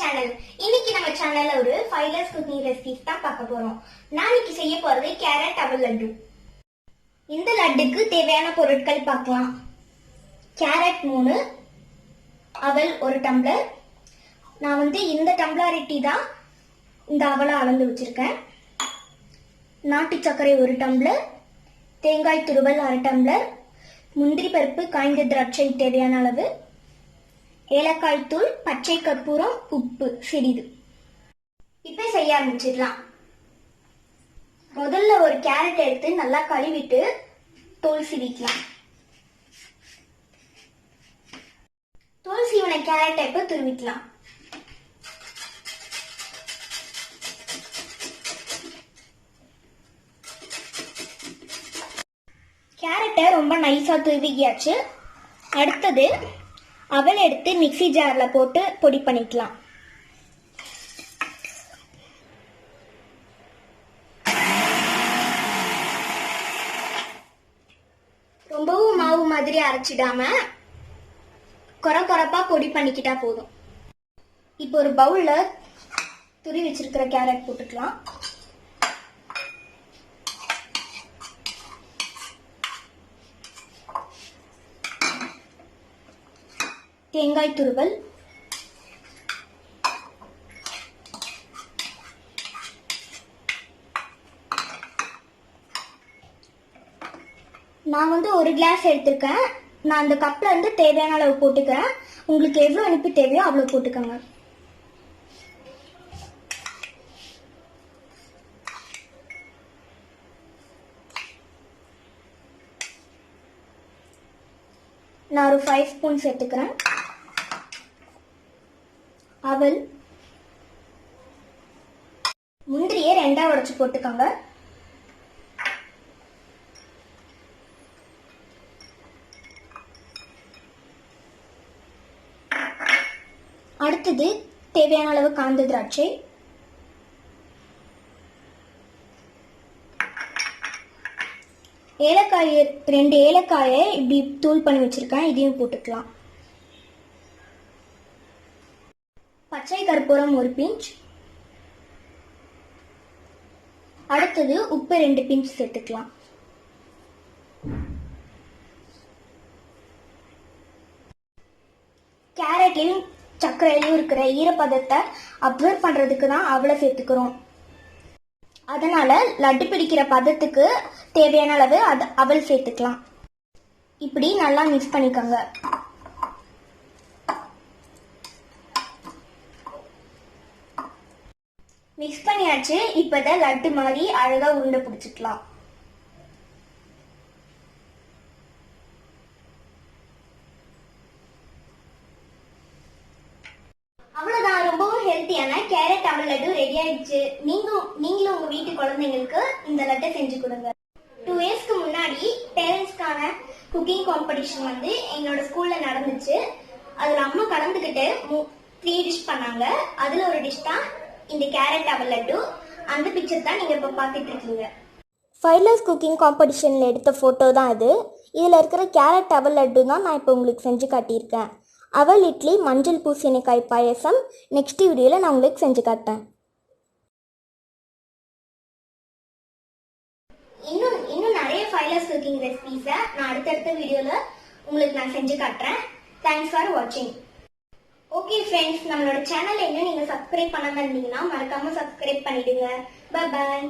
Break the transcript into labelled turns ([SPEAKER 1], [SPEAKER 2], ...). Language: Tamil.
[SPEAKER 1] சேனல் இன்னைக்கு நம்ம சேனல்ல ஒரு ஃபைவ் குக்கிங் ரெசிபிஸ் தான் பார்க்க போறோம். நான் இன்னைக்கு செய்ய போறது கேரட் அவல் லட்டு. இந்த லட்டுக்கு தேவையான பொருட்கள் பார்க்கலாம். கேரட் மூணு அவல் ஒரு டம்ளர் நான் வந்து இந்த டம்ளர் இட்டி தான் இந்த அவலை அளந்து வச்சிருக்கேன். நாட்டு சர்க்கரை ஒரு டம்ளர் தேங்காய் துருவல் அரை டம்ளர் முந்திரி பருப்பு காய்ந்த திராட்சை தேவையான அளவு. ஏலக்காய் தூள் பச்சை கற்பூரம் உப்பு சிறிது. இப்ப செய்ய ஆரம்பிச்சிடலாம். முதல்ல ஒரு கேரட் எடுத்து நல்லா கழுவிட்டு தோல் சிவிக்கலாம். தோல் சீவன கேரட்டை இப்ப துருவிக்கலாம். கேரட்டை ரொம்ப நைஸா துருவிக்கியாச்சு. அடுத்தது அவல் எடுத்து மிக்சி ஜாரில் போட்டு பொடி பண்ணிக்கலாம். ரொம்பவும் மாவு மாதிரி அரைச்சிடாம குறை குறைப்பா பொடி பண்ணிக்கிட்டா போதும். இப்போ ஒரு பவுல்ல துரி வச்சிருக்கிற கேரட் போட்டுக்கலாம். தேங்காய் துருவல். நான் வந்து ஒரு கிளாஸ் எடுத்திருக்கேன். நான் அந்த கப்பில் வந்து தேவையான அளவு போட்டுக்கிறேன். உங்களுக்கு எவ்வளோ இனிப்பு தேவையோ அவ்வளோ போட்டுக்கோங்க. நான் ஒரு ஃபைவ் ஸ்பூன் சேர்த்துக்கிறேன் அவல் முந்திரியை ரெண்டா உடைச்சு போட்டுக்கோங்க. அடுத்தது தேவையான அளவு காந்த திராட்சை. ஏலக்காய் ரெண்டு ஏலக்காயை இப்படி தூள் பண்ணி வச்சிருக்கேன். இதையும் போட்டுக்கலாம். பச்சை கற்பூரம் ஒரு பிஞ்ச். அடுத்தது உப்பு ரெண்டு பிஞ்ச் சேர்த்துக்கலாம். கேரட்லையும் சர்க்கரையிலையும் இருக்கிற ஈரப்பதத்தை அப்சர்வ் பண்ணுறதுக்கு தான் அவளை சேர்த்துக்கிறோம். அதனால லட்டு பிடிக்கிற பதத்துக்கு தேவையான அளவு அது அவள் சேர்த்துக்கலாம். இப்படி நல்லா மிக்ஸ் பண்ணிக்கோங்க. மிக்ஸ் பண்ணியாச்சு. இப்பதான் லட்டு மாதிரி அழகா உருண்டை பிடிச்சிக்கலாம். அவ்வளோதான் ரொம்பவும் ஹெல்த்தியான கேரட் தமிழ் லட்டு ரெடி ஆயிடுச்சு. நீங்களும் நீங்களும் உங்க வீட்டு குழந்தைங்களுக்கு இந்த லட்டை செஞ்சு கொடுங்க. டூ இயர்ஸ்க்கு முன்னாடி பேரண்ட்ஸ்க்கான குக்கிங் காம்படிஷன் வந்து எங்களோட ஸ்கூல்ல நடந்துச்சு. அதுல அம்மா கலந்துக்கிட்டு த்ரீ டிஷ் பண்ணாங்க. அதுல ஒரு டிஷ் தான் இந்த கேரட் அவல் லட்டு அந்த பிக்சர் தான் நீங்க இப்ப பாத்துட்டு இருக்கீங்க
[SPEAKER 2] ஃபைலர்ஸ் குக்கிங் காம்படிஷனில் எடுத்த ஃபோட்டோ தான் இது. இதில் இருக்கிற கேரட் அவல் லட்டு தான் நான் இப்போ உங்களுக்கு செஞ்சு காட்டியிருக்கேன். அவல் இட்லி மஞ்சள் பூசணிக்காய் பாயசம். நெக்ஸ்ட் வீடியோவில் நான் உங்களுக்கு செஞ்சு காட்டுறேன்.
[SPEAKER 1] இன்னும் இன்னும் நிறைய ஃபைலர்ஸ் குக்கிங் ரெசிபிஸை நான் அடுத்தடுத்த வீடியோல உங்களுக்கு நான் செஞ்சு காட்டுறேன். தேங்க்ஸ் ஃபார் வாட்சிங் ஓகே ஃப்ரெண்ட்ஸ் நம்மளோட சேனலை இன்னும் நீங்க சப்ஸ்கிரைப் பண்ணாம இருந்தீங்கன்னா மறக்காம சப்ஸ்கிரைப் பண்ணிடுங்க. பாய்